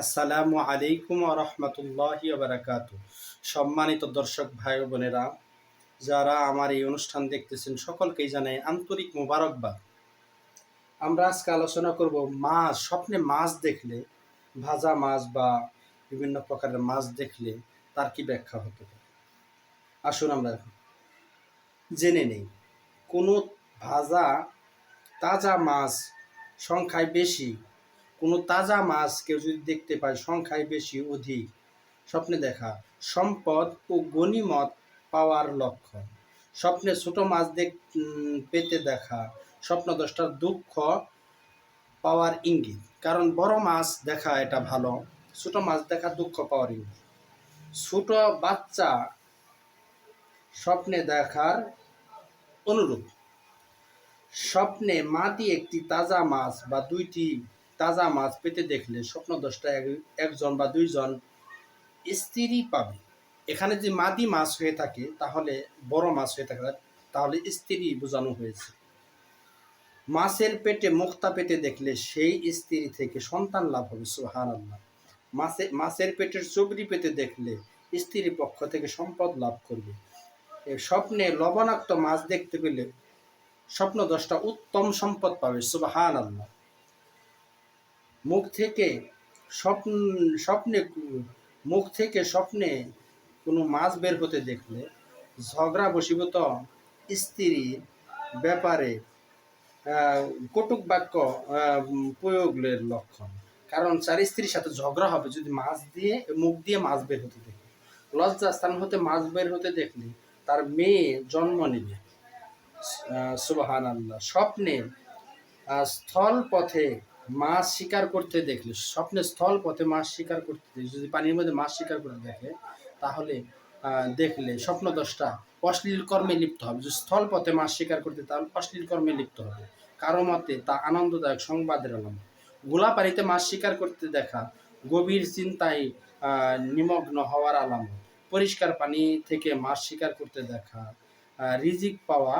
আসসালামু আলাইকুম রহমতুল্লাহি বারাকাত সম্মানিত দর্শক ভাই বোনেরা, যারা আমার এই অনুষ্ঠান দেখতেছেন, সকলকেই জানাই আন্তরিক মোবারকবাদ। আমরা আজকে আলোচনা করব মাছ, স্বপ্নে মাছ দেখলে, ভাজা মাছ বা বিভিন্ন প্রকারের মাছ দেখলে তার কি ব্যাখ্যা হতে পারে? আসুন আমরা জেনে নেই। কোনো ভাজা, তাজা মাছ সংখ্যায় বেশি কোনো তাজা মাছ কেউ যদি দেখতে পায়, সংখ্যায় বেশি, অধিক, স্বপ্নে দেখা। সম্পদ ও গণিমত পাওয়ার লক্ষণ। স্বপ্নে ছোট মাছ দেখ পেতে দেখা। স্বপ্ন দশটার দুঃখ পাওয়ার ইঙ্গিত। কারণ বড় মাছ দেখা এটা ভালো, ছোট মাছ দেখা দুঃখ পাওয়ার ইঙ্গিত। ছোট বাচ্চা স্বপ্নে দেখার অনুরূপ। স্বপ্নে মাটি একটি তাজা মাছ বা দুইটি তাজা মাছ পেতে দেখলে স্বপ্ন দশটা এক- একজন বা দুইজন স্ত্রী পাবে। এখানে যে মাদি মাছ হয়ে থাকে, তাহলে বড় মাছ হয়ে থাকে, তাহলে স্ত্রী বোঝানো হয়েছে। মাছের পেটে মুক্তা পেতে দেখলে সেই স্ত্রী থেকে সন্তান লাভ হবে সুহান আল্লাহ মাছে, মাছের পেটের চবরি পেতে দেখলে স্ত্রীর পক্ষ থেকে সম্পদ লাভ করবে। স্বপ্নে লবণাক্ত মাছ দেখতে পেলে স্বপ্ন দশটা উত্তম সম্পদ পাবে সুবাহান আল্লাহ মুখ থেকে স্বপ্ন, স্বপ্নে, মুখ থেকে স্বপ্নে কোনো মাছ বের হতে দেখলে ঝগড়া বশীভূত স্ত্রীর ব্যাপারে কটুক বাক্য প্রয়োগের লক্ষণ। কারণ চার স্ত্রীর সাথে ঝগড়া হবে যদি মাছ দিয়ে, মুখ দিয়ে মাছ বের হতে দেখে। লজ্জা স্থান হতে মাছ বের হতে দেখলে তার মেয়ে জন্ম নেবে। সুবাহান আল্লাহ স্বপ্নে স্থল পথে মাছ শিকার করতে দেখলে, স্বপ্নে স্থল পথে মাছ শিকার করতে যদি পানির মধ্যে মাছ শিকার করতে দেখে, তাহলে দেখলে স্বপ্ন দশটা অশ্লীল কর্মে লিপ্ত হবে। যদি স্থল পথে মাছ শিকার করতে, তাহলে অশ্লীল কর্মে লিপ্ত হবে। কারও মতে, তা আনন্দদায়ক সংবাদের আলম গোলা পানিতে মাছ শিকার করতে দেখা গভীর চিন্তায় নিমগ্ন হওয়ার আলাম পরিষ্কার পানি থেকে মাছ শিকার করতে দেখা রিজিক পাওয়া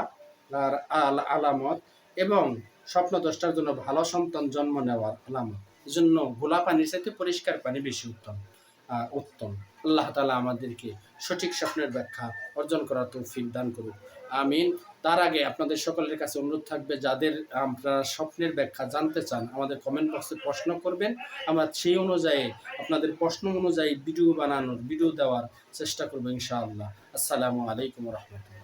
আল- আলামত এবং স্বপ্ন দশটার জন্য ভালো সন্তান জন্ম নেওয়ার আলামত এই জন্য গোলা পানির চাইতে পরিষ্কার পানি বেশি উত্তম উত্তম। আল্লাহ তালা আমাদেরকে সঠিক স্বপ্নের ব্যাখ্যা অর্জন করার তৌফিক দান করুক। আমিন। তার আগে আপনাদের সকলের কাছে অনুরোধ থাকবে, যাদের আপনারা স্বপ্নের ব্যাখ্যা জানতে চান, আমাদের কমেন্ট বক্সে প্রশ্ন করবেন। আমরা সেই অনুযায়ী, আপনাদের প্রশ্ন অনুযায়ী ভিডিও বানানোর ভিডিও দেওয়ার চেষ্টা করব ইনশাআল্লাহ। আসসালামু আলাইকুম রহমতুল্লাহ।